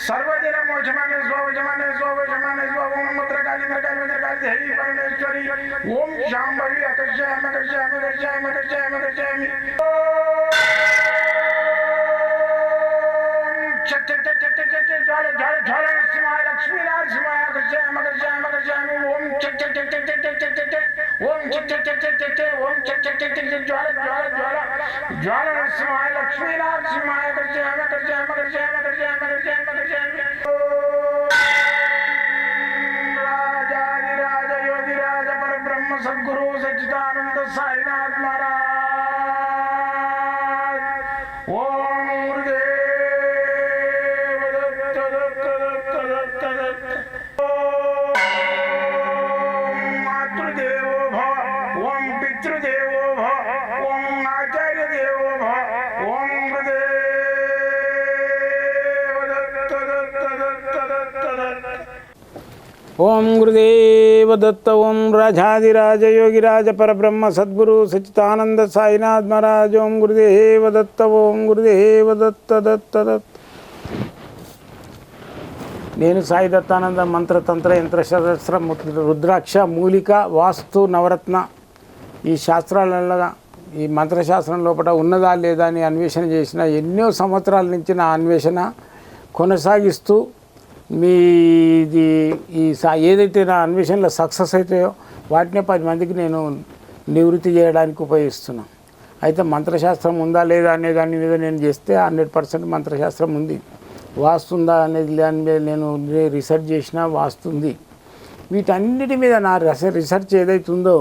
सर्वदिन मोजमाने स्वजमाने स्वजमाने स्वम मत्र काली मृकाल मत्र काली देवी परमेश्वरी ओम शाम भवी अकर्षयाम अकर्षयाम अकर्षयाम अकर्षयाम జల జల జల నరసింహాయ లక్ష్మీ నరసింహాయ కృష్ణ కృష్ణ కృష్ణ ఓం చక్ చక్ చక్ చక్ చక్ చక్ చక్ ఓం చక్ చక్ చక్ చక్ చక్ ఓం చక్ జ్వాల జ్వాల జ్వాల జ్వాల నరసింహాయ లక్ష్మీ నరసింహాయ కృష్ణ కృష్ణ కృష్ణ కృష్ణ కృష్ణ కృష్ణ ఓం గురుదేవ దత్త ఓం రాజాదిరాజ యోగిరాజ పరబ్రహ్మ సద్గురు సచితానంద సాయినాథ్ మహారాజ్. ఓం గురుదేవ దత్త ఓం గురుదేవ దత్త దత్త దత్త నేను సాయి దత్తానంద మంత్రతంత్ర యంత్రశాస్త్ర రుద్రాక్ష మూలిక వాస్తు నవరత్న. ఈ శాస్త్రాలలో ఈ మంత్రశాస్త్రం లోపల ఉన్నదా లేదా అని అన్వేషణ చేసిన ఎన్నో సంవత్సరాల నుంచి నా అన్వేషణ కొనసాగిస్తూ మీది ఈ సా- ఏదైతే నా అన్వేషణలో సక్సెస్ అవుతాయో వాటినే పది మందికి నేను నివృత్తి చేయడానికి ఉపయోగిస్తున్నాను అయితే మంత్రశాస్త్రం ఉందా లేదా అనే దాని మీద నేను చేస్తే హండ్రెడ్ పర్సెంట్ మంత్రశాస్త్రం ఉంది. వాస్తుందా అనేది దాని మీద నేను రీసెర్చ్ చేసినా వాస్తుంది. వీటన్నిటి మీద నా రస రీసెర్చ్ ఏదైతే ఉందో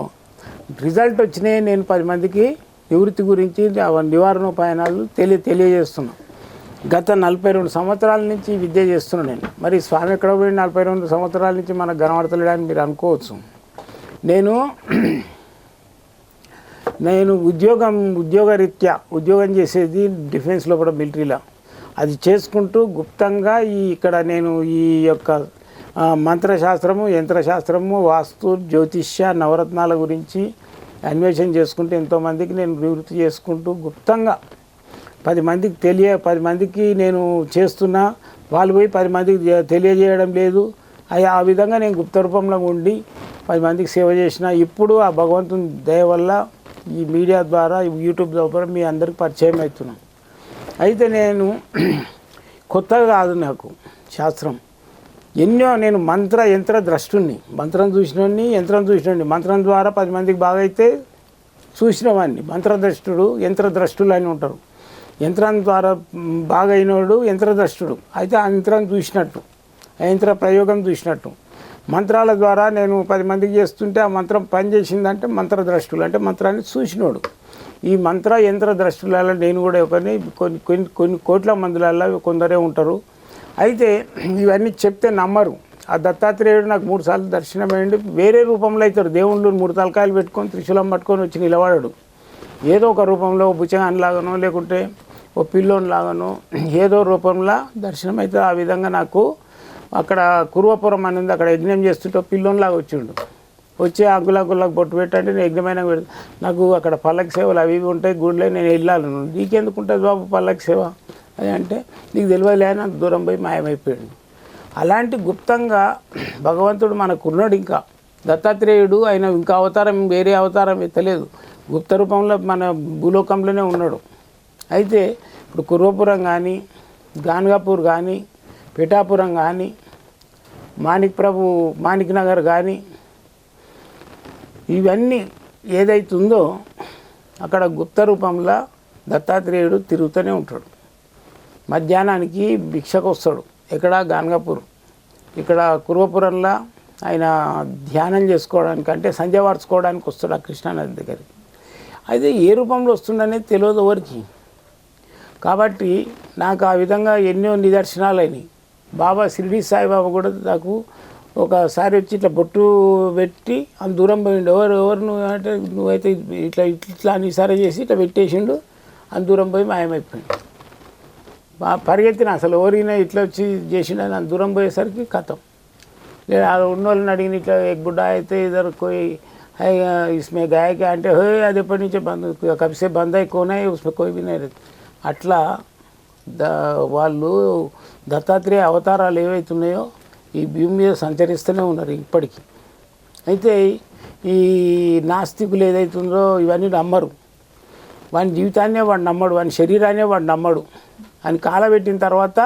రిజల్ట్ వచ్చినాయి నేను పది మందికి నివృత్తి గురించి నివారణోపాయనాలు తెలియ తెలియజేస్తున్నాను గత నలభై రెండు సంవత్సరాల నుంచి విద్య చేస్తున్నాను నేను. మరి స్వామి ఎక్కడ పోయి నలభై రెండు సంవత్సరాల నుంచి మనకు కనబడతలేడని మీరు అనుకోవచ్చు. నేను నేను ఉద్యోగం ఉద్యోగరీత్యా ఉద్యోగం చేసేది డిఫెన్స్ లోపల మిలిటరీలో. అది చేసుకుంటూ గుప్తంగా ఈ ఇక్కడ నేను ఈ యొక్క మంత్రశాస్త్రము యంత్రశాస్త్రము వాస్తు జ్యోతిష్య నవరత్నాల గురించి అన్వేషణ చేసుకుంటూ ఎంతోమందికి నేను నివృత్తి చేసుకుంటూ గుప్తంగా పది మందికి తెలియ పది మందికి నేను చేస్తున్నా వాళ్ళు పోయి పది మందికి తెలియజేయడం లేదు. అయ్యా ఆ విధంగా నేను గుప్త రూపంలో ఉండి పది మందికి సేవ చేసిన. ఇప్పుడు ఆ భగవంతుని దయ వల్ల ఈ మీడియా ద్వారా యూట్యూబ్ ద్వారా మీ అందరికి పరిచయం అవుతున్నాం. అయితే నేను కొత్తగా కాదు నాకు శాస్త్రం. ఎన్నో నేను మంత్ర యంత్ర ద్రష్టుని మంత్రం చూసినోడిని యంత్రం చూసినోడిని మంత్రం ద్వారా పది మందికి బాగా అయితే చూసిన వాడిని మంత్రద్రష్టుడు యంత్రద్రష్టులు అని ఉంటారు. యంత్రం ద్వారా బాగైనోడు బాగా అయినోడు అయితే ఆ యంత్రం చూసినట్టు. ఆ యంత్ర ప్రయోగం చూసినట్టు. మంత్రాల ద్వారా నేను పది మందికి చేస్తుంటే ఆ మంత్రం పనిచేసిందంటే మంత్రద్రష్టులు అంటే మంత్రాన్ని చూసినోడు. ఈ మంత్ర యంత్ర ద్రష్టులలో నేను కూడా ఒకరిని కొన్ని కొన్ని కొన్ని కోట్ల మందులలో కొందరే ఉంటారు. అయితే ఇవన్నీ చెప్తే నమ్మరు. ఆ దత్తాత్రేయుడు నాకు మూడు సార్లు దర్శనమైంది వేరే రూపంలో అవుతాడు దేవుళ్ళు మూడు తలకాయలు పెట్టుకొని త్రిశూలం పట్టుకొని వచ్చి నిలబడాడు. ఏదో ఒక రూపంలో బుచ్చగాన్ లాగానో లేకుంటే ఓ పిల్లోని లాగాను. ఏదో రూపంలో దర్శనం అయితే ఆ విధంగా నాకు అక్కడ కురువపురం అనేది. అక్కడ యజ్ఞం చేస్తుంటే పిల్లోనిలాగా వచ్చిండు. వచ్చి అగ్గుల గుళ్ళకు బొట్టు పెట్టంటే నేను యజ్ఞమైన నాకు అక్కడ పల్లకి సేవలు అవి ఇవి ఉంటాయి గుడిలో నేను వెళ్ళాలను నీకెందుకు ఉంటుంది బాబు పల్లకి సేవ? అది అంటే నీకు తెలియదులే నాకు దూరం పోయి మాయమైపోయాడు. అలాంటి గుప్తంగా భగవంతుడు మనకున్నాడు ఇంకా. దత్తాత్రేయుడు ఆయన ఇంకా అవతారం వేరే అవతారం ఎత్తలేదు గుప్త రూపంలో మన భూలోకంలోనే ఉన్నాడు. అయితే ఇప్పుడు కుర్వపురం కానీ గాన్గాపూర్ కానీ పిఠాపురం కానీ మాణిక్ ప్రభు మాణిక్ నగర్ కానీ ఇవన్నీ ఏదైతుందో అక్కడ గుప్త రూపంలో దత్తాత్రేయుడు తిరుగుతూనే ఉంటాడు. మధ్యాహ్నానికి భిక్షకు వస్తాడు ఇక్కడ గాన్గాపూర్. ఇక్కడ కుర్వపురంలో ఆయన ధ్యానం చేసుకోవడానికి అంటే సంధ్య వార్చుకోవడానికి వస్తాడు ఆ కృష్ణానది దగ్గరికి. అయితే ఏ రూపంలో వస్తుండనేది తెలియదు ఎవరికి. కాబట్టి నాకు ఆ విధంగా ఎన్నో నిదర్శనాలు అయినాయి బాబా షిరిడి సాయిబాబా కూడా నాకు ఒకసారి వచ్చి ఇట్లా బొట్టు పెట్టి అంత దూరం పోయిండు ఎవరు ఎవరు నువ్వు అంటే నువ్వైతే ఇట్లా ఇట్లా అని సరే చేసి ఇట్లా పెట్టేసిండు అంత దూరం పోయి మాయమైపోయింది బా పరిగెత్తిన అసలు ఎవరైనా ఇట్లా వచ్చి చేసిండని అంత దూరం పోయేసరికి కథం లేదా ఉన్న వాళ్ళని అడిగిన ఇట్లా एक बुढ़ा అయితే इधर कोई है इसमें गाय के అంటే హే అది ఎప్పటి నుంచే బంద్ కబ్ సే బంద్ అయి కోనే उसमें कोई भी नहीं रहता అట్లా ద వాళ్ళు దత్తాత్రేయ అవతారాలు ఏవైతున్నాయో ఈ భూమి మీద సంచరిస్తూనే ఉన్నారు ఇప్పటికీ. అయితే ఈ నాస్తికులు ఏదైతుందో ఇవన్నీ నమ్మరు. వాని జీవితాన్నే వాడు నమ్మడు వాని శరీరాన్నే వాడు నమ్మడు. అని కాలబెట్టిన తర్వాత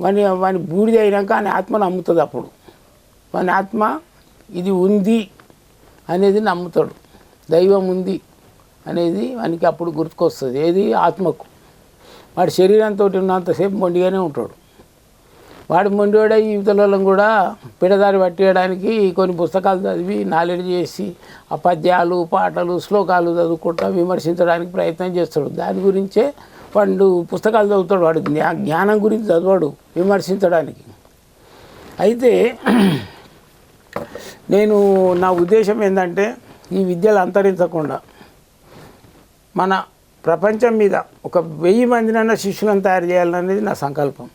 వాని వాని బూడిద అయినాక ఆయన ఆత్మ నమ్ముతుంది అప్పుడు. వాని ఆత్మ ఇది ఉంది అనేది నమ్ముతాడు. దైవం ఉంది అనేది వానికి అప్పుడు గుర్తుకొస్తుంది. ఏది? ఆత్మకు. వాడి శరీరంతో ఉన్నంతసేపు మొండిగానే ఉంటాడు. వాడు మొండివాడే ఈ యువతలను కూడా పిడదారి పట్టేయడానికి కొన్ని పుస్తకాలు చదివి నాలెడ్జ్ చేసి ఆ పద్యాలు పాటలు శ్లోకాలు చదువుకుంటా విమర్శించడానికి ప్రయత్నం చేస్తాడు. దాని గురించే వాడు పుస్తకాలు చదువుతాడు. వాడు జ్ఞానం గురించి చదవాడు విమర్శించడానికి. అయితే నేను నా ఉద్దేశం ఏంటంటే ఈ విద్యలు అంతరించకుండా మన ప్రపంచం మీద ఒక వెయ్యి మందినైనా శిష్యులను తయారు చేయాలనేది నా సంకల్పం.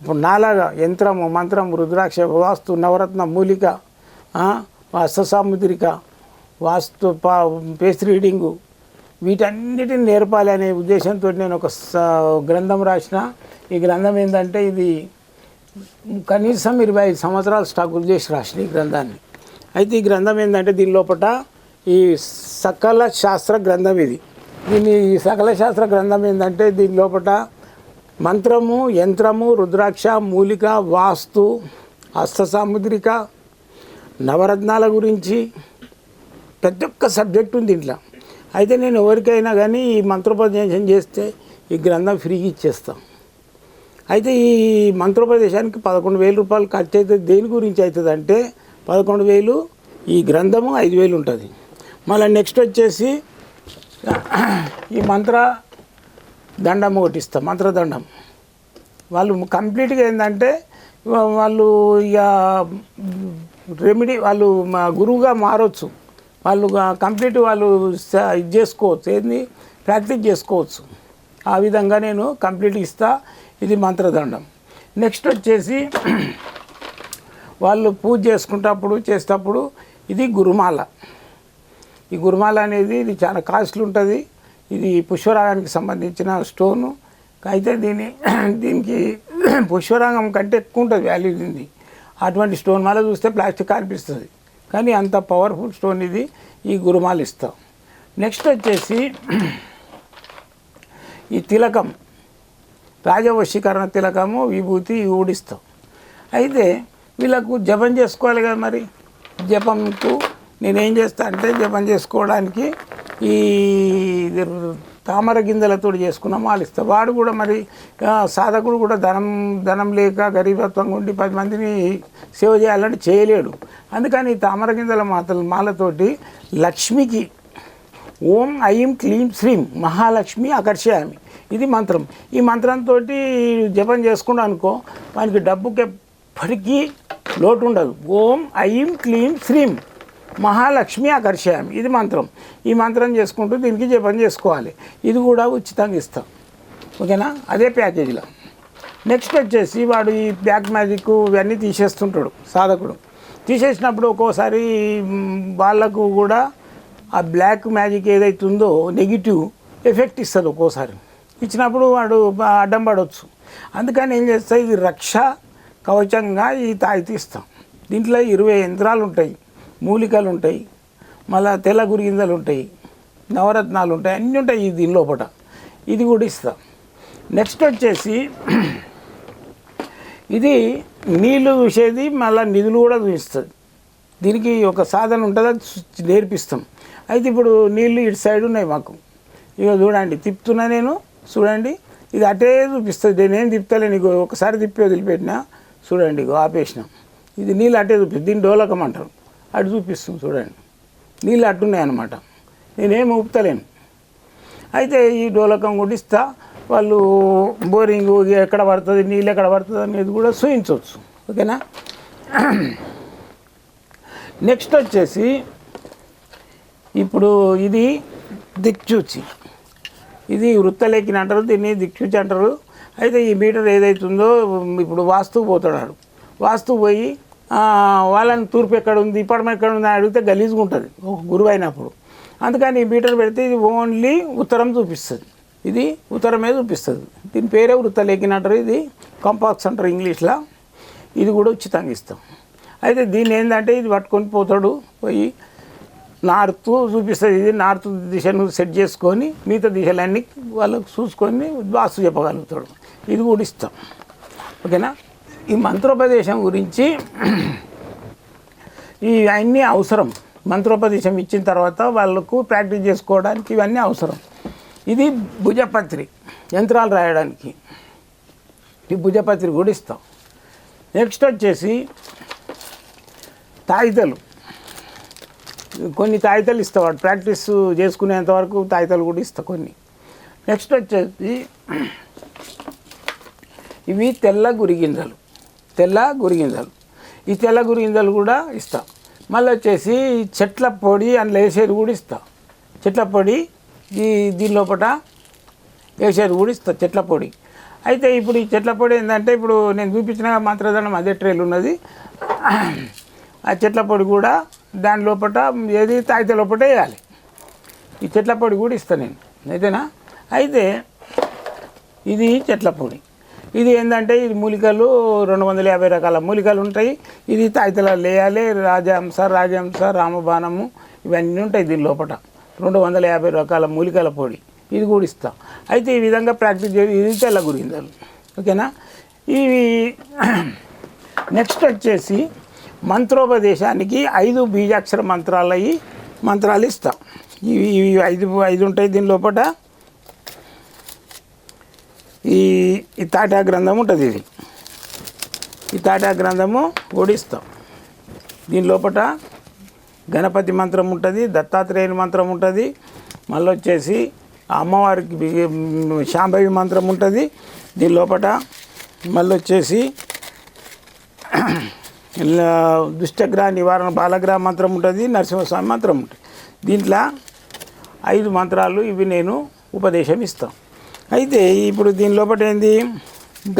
ఇప్పుడు నాలాగా యంత్రము మంత్రం రుద్రాక్ష వాస్తు నవరత్న మూలిక ఆ, వాస్తు పా పేస్ రీడింగు వీటన్నిటిని నేర్పాలి అనే ఉద్దేశంతో నేను ఒక స- గ్రంథం రాసిన. ఈ గ్రంథం ఏంటంటే ఇది కనీసం ఇరవై ఐదు సంవత్సరాలు స్టాకులు చేసి రాసిన ఈ గ్రంథాన్ని. అయితే ఈ గ్రంథం ఏంటంటే దీని లోపల ఈ సకల శాస్త్ర గ్రంథం ఇది. దీని ఈ సకల శాస్త్ర గ్రంథం ఏంటంటే దీని లోపల మంత్రము యంత్రము రుద్రాక్ష మూలిక వాస్తు హస్త సాముద్రిక నవరత్నాల గురించి ప్రతి ఒక్క సబ్జెక్ట్ ఉంది దీంట్లో అయితే నేను ఎవరికైనా కానీ ఈ మంత్రోపదేశం చేస్తే ఈ గ్రంథం ఫ్రీగా ఇచ్చేస్తాం. అయితే ఈ మంత్రోపదేశానికి పదకొండు వేల రూపాయలు ఖర్చు అవుతుంది దేని గురించి అవుతుంది అంటే పదకొండు వేలు ఈ గ్రంథము ఐదు వేలు ఉంటుంది. మళ్ళీ నెక్స్ట్ వచ్చేసి ఈ మంత్ర దండం ఒకటి ఇస్తాం మంత్రదండం. వాళ్ళు కంప్లీట్గా ఏంటంటే వాళ్ళు ఇక రెమెడీ వాళ్ళు మా గురువుగా మారవచ్చు వాళ్ళు కంప్లీట్ వాళ్ళు ఇది చేసుకోవచ్చు. ఏంది? ప్రాక్టీస్ చేసుకోవచ్చు. ఆ విధంగా నేను కంప్లీట్ ఇస్తా ఇది మంత్రదండం. నెక్స్ట్ వచ్చేసి వాళ్ళు పూజ చేసుకుంటప్పుడు చేసేటప్పుడు ఇది గురుమాల. ఈ గురుమాల అనేది ఇది చాలా కాస్ట్లీ ఉంటుంది. ఇది పుష్పరాగానికి సంబంధించిన స్టోను అయితే దీని దీనికి పుష్పరాగం కంటే ఎక్కువ ఉంటుంది వాల్యూ దీన్ని అటువంటి స్టోన్ మాల చూస్తే ప్లాస్టిక్ అనిపిస్తుంది. కానీ అంత పవర్ఫుల్ స్టోన్ ఇది ఈ గురుమాల ఇస్తాం. నెక్స్ట్ వచ్చేసి ఈ తిలకం. రాజవశీకరణ తిలకము విభూతి ఇవి ఊడిస్తాం. అయితే వీళ్ళకు జపం చేసుకోవాలి కదా మరి? జపంకు నేనేం చేస్తా అంటే జపం చేసుకోవడానికి ఈ తామర గింజలతో చేసుకున్న మాలిస్తా వాడు కూడా మరి సాధకుడు కూడా ధనం ధనం లేక గరీబత్వంగా ఉండి పది మందిని సేవ చేయాలంటే చేయలేడు. అందుకని ఈ తామర గింజల మాతలు మాలతోటి లక్ష్మికి ఓం ఐం క్లీం శ్రీం మహాలక్ష్మి ఆకర్షయామి. ఇది మంత్రం. ఈ మంత్రంతో జపం చేసుకున్నాం అనుకో వానికి డబ్బుకి ఎప్పటికీ లోటు ఉండదు. ఓం ఐం క్లీం శ్రీం మహాలక్ష్మి ఆకర్షయామి. ఇది మంత్రం. ఈ మంత్రం చేసుకుంటూ దీనికి జపం చేసుకోవాలి. ఇది కూడా ఉచితంగా ఇస్తాం. ఓకేనా? అదే ప్యాకేజీలో. నెక్స్ట్ వచ్చేసి వాడు ఈ బ్లాక్ మ్యాజిక్ ఇవన్నీ తీసేస్తుంటాడు సాధకుడు. తీసేసినప్పుడు ఒక్కోసారి వాళ్ళకు కూడా ఆ బ్లాక్ మ్యాజిక్ ఏదైతే ఉందో నెగిటివ్ ఎఫెక్ట్ ఇస్తుంది ఒక్కోసారి. ఇచ్చినప్పుడు వాడు అడ్డం పడవచ్చు అందుకని ఏం చేస్తా ఇది రక్ష కవచంగా ఈ తాయి తీస్తాం దీంట్లో ఇరవై యంత్రాలు ఉంటాయి మూలికలు ఉంటాయి మళ్ళా తెల్ల గురిగింజలు ఉంటాయి నవరత్నాలు ఉంటాయి అన్నీ ఉంటాయి ఈ దీని లోపల ఇది కూడా ఇస్తాం. నెక్స్ట్ వచ్చేసి ఇది నీళ్ళు చూసేది మళ్ళీ నిధులు కూడా చూపిస్తుంది. దీనికి ఒక సాధన ఉంటుంది అది నేర్పిస్తాం. అయితే ఇప్పుడు నీళ్ళు ఇటు సైడ్ ఉన్నాయి మాకు. ఇక చూడండి తిప్పుతున్నా నేను చూడండి. ఇది అటే చూపిస్తుంది నేనేం తిప్పుతలే నీకు ఒకసారి తిప్పి వదిలిపెట్టినా చూడండి ఇగో ఆపేసినాం. ఇది నీళ్ళు అట్టే చూపిస్తుంది దీన్ని డోలకం అంటారు. అటు చూపిస్తుంది చూడండి. నీళ్ళు అట్టున్నాయన్నమాట. నేనేం ఊపుతలేను. అయితే ఈ డోలకం కూడా ఇస్తా వాళ్ళు బోరింగ్ ఎక్కడ పడుతుంది నీళ్ళు ఎక్కడ పడుతుంది అనేది కూడా చూయించవచ్చు ఓకేనా? నెక్స్ట్ వచ్చేసి ఇప్పుడు ఇది దిక్చూచి. ఇది వృత్తలేఖిని అంటారు దీన్ని దిక్చూచి అంటారు. అయితే ఈ మీటర్ ఏదైతుందో ఇప్పుడు వాస్తు పోతాడు వాస్తు పోయి వాళ్ళని తూర్పు ఎక్కడ ఉంది పడమ ఎక్కడ ఉంది అని అడిగితే గలీజ్గా ఉంటుంది. ఒక గురువు అయినప్పుడు. అందుకని ఈ మీటర్ పెడితే ఇది ఓన్లీ ఉత్తరం చూపిస్తుంది. ఇది ఉత్తరమే చూపిస్తుంది. దీని పేరే వృత్తలేఖిన అంటారు. ఇది కంపాక్స్ అంటారు ఇంగ్లీష్లో. ఇది కూడా ఉచితంగా ఇస్తాం. అయితే దీన్ని ఏంటంటే ఇది పట్టుకొని పోతాడు పోయి నార్త్ చూపిస్తుంది. ఇది నార్త్ దిశను సెట్ చేసుకొని మిగతా దిశలన్నీ వాళ్ళకు చూసుకొని వాస్తు చెప్పగలుగుతాడు. ఇది కూడా ఇస్తాం. ఓకేనా? ఈ మంత్రోపదేశం గురించి ఇవన్నీ అన్నీ అవసరం. మంత్రోపదేశం ఇచ్చిన తర్వాత వాళ్ళకు ప్రాక్టీస్ చేసుకోవడానికి ఇవన్నీ అవసరం. ఇది భుజపత్రి యంత్రాలు రాయడానికి. ఈ భుజపత్రి కూడా ఇస్తాం. నెక్స్ట్ వచ్చేసి తాయితలు. కొన్ని తాయితలు ఇస్తావాడు ప్రాక్టీస్ చేసుకునేంత వరకు తాయితలు కూడా ఇస్తా కొన్ని. నెక్స్ట్ వచ్చేసి ఇవి తెల్ల గురిగింజలు. తెల్ల గురిగింజలు ఈ తెల్ల గురిగింజలు కూడా ఇస్తాం. మళ్ళీ వచ్చేసి చెట్ల పొడి అందులో వేసేది కూడా ఇస్తాం. చెట్ల పొడి ఈ దీని లోపల వేసేది కూడా ఇస్తా చెట్ల పొడి. అయితే ఇప్పుడు ఈ చెట్ల పొడి ఏంటంటే ఇప్పుడు నేను చూపించిన మంత్రదండం అదే ట్రైల్ ఉన్నది. ఆ చెట్ల పొడి కూడా దాని లోపల ఏది తాగితే లోపల వేయాలి. ఈ చెట్ల పొడి కూడా ఇస్తాను నేను. అయితేనా? అయితే ఇది చెట్ల పొడి. ఇది ఏంటంటే ఇది మూలికలు రెండు వందల యాభై రకాల మూలికలు ఉంటాయి. ఇది తాయితల లేయాలి రాజహంస రాజహంస రామబాణము ఇవన్నీ ఉంటాయి దీని లోపల రెండు వందల యాభై రకాల మూలికల పొడి. ఇది కూడా ఇస్తాం. అయితే ఈ విధంగా ప్రాక్టీస్ చేసి ఇది తెల్ల గురిందలు ఓకేనా? ఇవి నెక్స్ట్ వచ్చేసి మంత్రోపదేశానికి ఐదు బీజాక్షర మంత్రాలవి మంత్రాలు ఇస్తాం. ఇవి ఇవి ఐదు ఐదు ఉంటాయి దీని లోపల ఈ ఈ తాటా గ్రంథం ఉంటుంది ఇది. ఈ తాటా గ్రంథము ఓడిస్తాం. దీని లోపల గణపతి మంత్రం ఉంటుంది దత్తాత్రేయుని మంత్రం ఉంటుంది మళ్ళీ వచ్చేసి అమ్మవారికి శాంభవి మంత్రం ఉంటుంది. దీని లోపల మళ్ళీ వచ్చేసి దుష్టగ్రహ నివారణ బాలగ్రహ మంత్రం ఉంటుంది నరసింహస్వామి మంత్రం ఉంటుంది. దీంట్లో ఐదు మంత్రాలు ఇవి నేను ఉపదేశం ఇస్తాం. అయితే ఇప్పుడు దీని లోపల ఏంది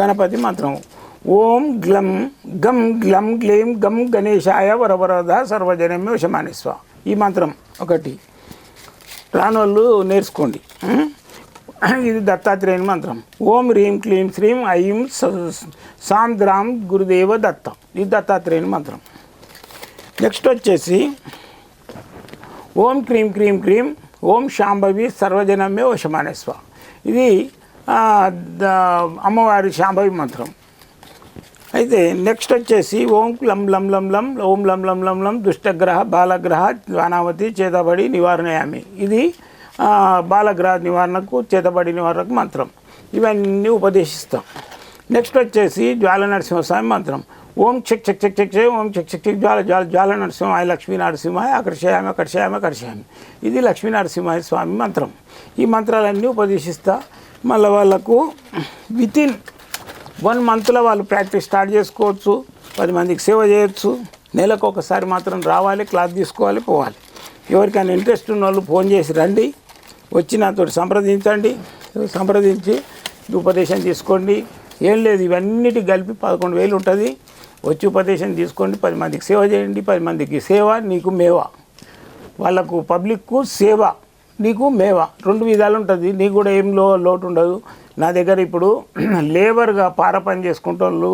గణపతి మంత్రం. ఓం గ్లం గం గ్లం గ్లేం గం గణేశాయ వరవరద సర్వజనమే విషమానిస్వ ఈ మంత్రం ఒకటి. రానోళ్ళు నేర్చుకోండి. ఇది దత్తాత్రేయుని మంత్రం. ఓం హ్రీం క్లీం శ్రీం ఐం స- సాం ద్రాం గురుదేవ దత్త. ఇది దత్తాత్రేయుని మంత్రం. నెక్స్ట్ వచ్చేసి ఓం క్రీం క్రీం క్రీం ఓం శాంభవి సర్వజనమే వశమానేస్వ ఇది అమ్మవారి శాంభవి మంత్రం. అయితే నెక్స్ట్ వచ్చేసి ఓం లం లం లం లం ఓం లం లం లం లం దుష్టగ్రహ బాలగ్రహ వానావతి చేతబడి నివారణయామి. ఇది బాలగ్రహ నివారణకు చేతబడి నివారణకు మంత్రం. ఇవన్నీ ఉపదేశిస్తాం. నెక్స్ట్ వచ్చేసి జ్వాల నరసింహస్వామి మంత్రం. ఓం చెక్ చెక్ చెక్ చెక్ చెక్ ఓం చెక్ చెక్ చెక్ జ్వాల జ్వాల జ్వాల నరసింహాయ లక్ష్మీ నరసింహాయ ఆకర్షయామి ఆకర్షయామి ఆకర్షయామి ఇది లక్ష్మీ నరసింహాయ స్వామి మంత్రం. ఈ మంత్రాలన్నీ ఉపదేశిస్తా. మళ్ళీ వాళ్ళకు వితిన్ వన్ మంత్లో వాళ్ళు ప్రాక్టీస్ స్టార్ట్ చేసుకోవచ్చు. పది మందికి సేవ చేయొచ్చు. నెలకు ఒకసారి మాత్రం రావాలి క్లాత్ తీసుకోవాలి పోవాలి. ఎవరికైనా ఇంట్రెస్ట్ ఉన్న వాళ్ళు ఫోన్ చేసి రండి. వచ్చి నాతో సంప్రదించండి. సంప్రదించి ఉపదేశం తీసుకోండి. ఏం లేదు ఇవన్నిటి కలిపి పదకొండు వేలు ఉంటుంది. వచ్చి ఉపదేశం తీసుకోండి పది మందికి సేవ చేయండి పది మందికి సేవ నీకు మేవా. వాళ్ళకు పబ్లిక్కు సేవ నీకు మేవ. రెండు విధాలు ఉంటుంది. నీకు కూడా ఏం లో లోటు ఉండదు నా దగ్గర ఇప్పుడు లేబర్గా పార పని చేసుకుంటోళ్ళు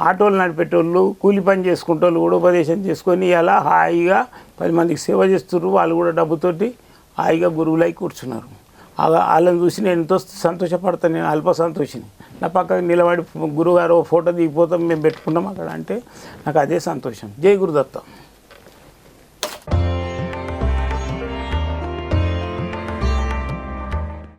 ఆటోలు నడిపేటోళ్ళు కూలి పని చేసుకుంటోళ్ళు కూడా ఉపదేశం చేసుకొని అలా హాయిగా పది మందికి సేవ చేస్తున్నారు వాళ్ళు కూడా డబ్బుతోటి హాయిగా గురువులై కూర్చున్నారు. వాళ్ళని చూసి నేను ఎంతో సంతోషపడతాను. నేను అల్ప సంతోషిని. నా పక్క నిలబడి గురుగారు ఓ ఫోటో దిగిపోతాం మేము పెట్టుకున్నాం అక్కడ అంటే నాకు అదే సంతోషం. జై గురుదత్త.